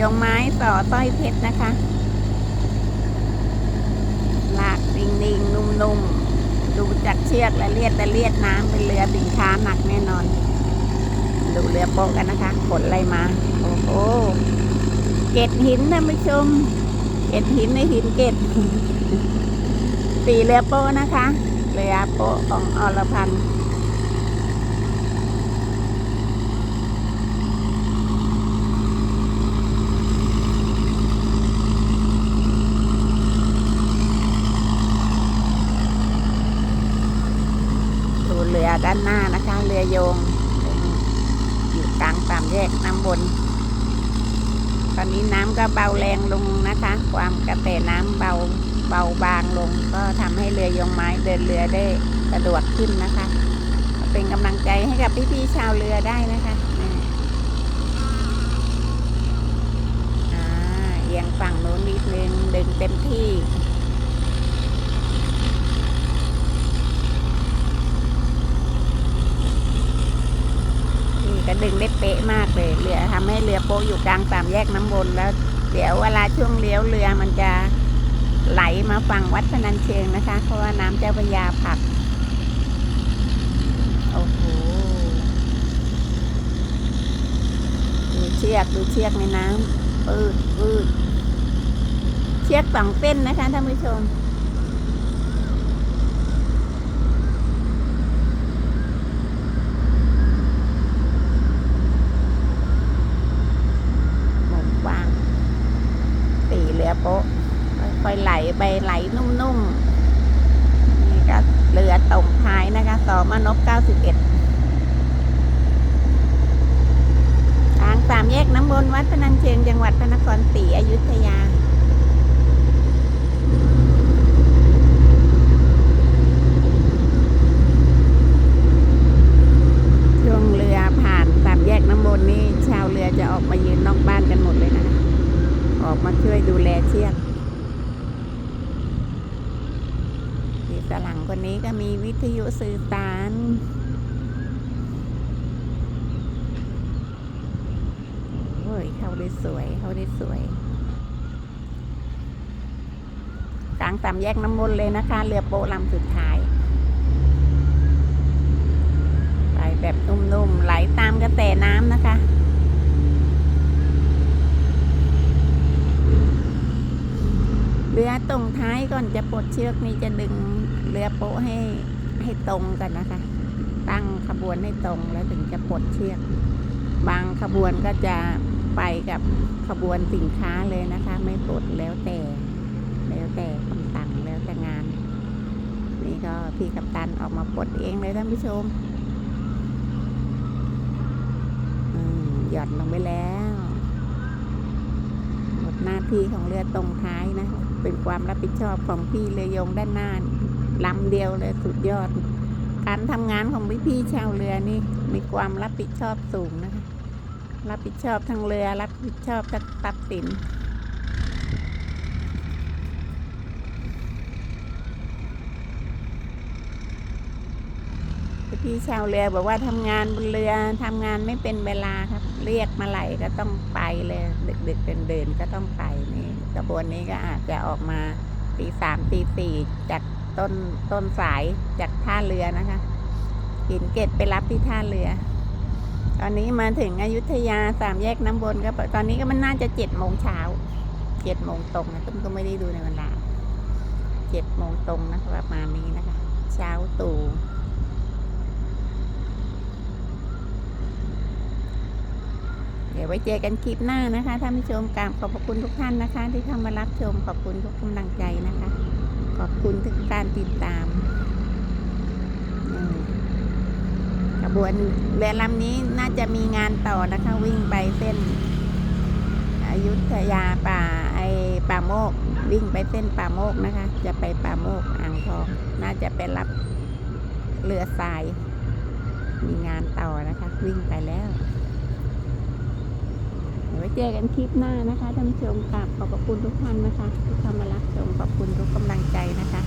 ยงไม้ต่อต้อยเพชรนะคะลากนิ่งๆนุ่มๆ ดูจากเชือกและเลียดและเลียดน้ำเป็นเรือสินค้าหนักแน่นอน ดูเรือโป๊ะกันนะคะขนอะไรมา โอ้โหเกล็ดหินท่านผู้ชม เกล็ดหินในหินเกล็ดสีเรือโป๊ะนะคะ เรือโป๊ะของอรพันธ์ือด้านหน้านะคะ เรือโยง อยู่กลางสามแยกน้ำบน ตอนนี้น้ำก็เบาแรงลงนะคะ ความกระแสน้ำเบาเบาบางลง ก็ทำให้เรือยงไม้เดินเรือได้สะดวกขึ้นนะคะ เป็นกำลังใจให้กับพี่ๆชาวเรือได้นะคะอ่าอ่าเอียงฝั่งโน้นนิดนึงดึงเต็มที่ นี่ ก็ดึงได้เป๊ะมากเลยเรือทำให้เรือโป๊ะอยู่กลางสามแยกน้ำบนแล้ว เดี๋ยวเวลาช่วงเลี้ยวเรือมันจะไหลมาฝั่งวัดพนัญเชิงนะคะ เพราะว่าน้ำเจ้าพระยาผักโอ้โหดูเชือกดูเชือกในน้ำปืดปืดเชือกสองเส้นนะคะท่านผู้ชมมกว้างตีเรือโป๊ะ ค่อยไหลไปไหลนุ่มๆนี่ก็เรือตรงท้ายนะคะสอมานพ91ทางสามแยกน้ำบนวัดพนัญเชิงจังหวัดพระนครศรีอยุธยาช่วงเรือผ่านสามแยกน้ำบนนี่ชาวเรือจะออกมายืนนอกบ้านกันหมดเลยนะคะออกมาช่วยดูแลเชือก ที่สลังคนนี้ก็มีวิทยุสื่อสารโอ้ยเขาได้สวยเขาได้สวยกลางสามแยกน้ำมนต์เลยนะคะ เรือโปะลำสุดท้าย ไปแบบนุ่มๆ ไหลตามกระแสน้ำนะคะเรือตรงท้ายก่อนจะปลดเชือกนี่จะดึง เรือโป๊ะให้ให้ตรงกันนะคะ ตั้งขบวนให้ตรงแล้วถึงจะปลดเชือก บางขบวนก็จะไปกับขบวนสินค้าเลยนะคะ ไม่ปลดแล้วแต่ แล้วแต่คำสั่งแล้วแต่งาน นี่ก็พี่กัปตันออกมาปลดเองเลยท่านผู้ชมอืมหย่อนลงไปแล้วหมดหน้าที่ของเรือตรงท้ายนะ เป็นความรับผิดชอบของพี่เรือยงด้านหน้า ลำเดียวเลยสุดยอด การทำงานของพี่พี่ๆชาวเรือนี่มีความรับผิดชอบสูงนะคะ รับผิดชอบทั้งเรือ รับผิดชอบทั้งตัดสินพี่ชาวเรือบอกว่าทำงานบนเรือทำงานไม่เป็นเวลาครับ เรียกมาไหลก็ต้องไปเลยดึกๆเดินก็ต้องไปนี่กระบวนนี้ก็อาจจะออกมาตีสามตีสี่จาก ต้นต้นสายจากท่าเรือนะคะ หินเกตไปรับที่ท่าเรือ ตอนนี้มาถึงอยุธยาสามแยกน้ำบนก็ตอนนี้ก็มันน่าจะเจ็ดโมงเช้าเจ็ดโมงตรงนะตุ้มก็ไม่ได้ดูในเวลาเจ็ดโมงตรงนะประมาณนี้นะคะ เช้าตู่เดี๋ยวไว้เจอกันคลิปหน้านะคะท่านผู้ชมกราบขอบพระคุณทุกท่านนะคะ ที่เข้ามารับชมขอบคุณทุกกำลังใจนะคะ อบคุณทุกการติดตามขบวนเรือลำนี้น่าจะมีงานต่อนะคะ วิ่งไปเส้นอยุธยาป่าไอป่าโมก วิ่งไปเส้นป่าโมกนะคะ จะไปป่าโมกอ่างทอง น่าจะไปรับเรือทราย มีงานต่อนะคะ วิ่งไปแล้ว เจอกันคลิปหน้านะคะท่านผู้ชมกราบขอบพระคุณทุกท่านนะคะ ที่เข้ามารับชมขอบคุณทุกกำลังใจนะคะ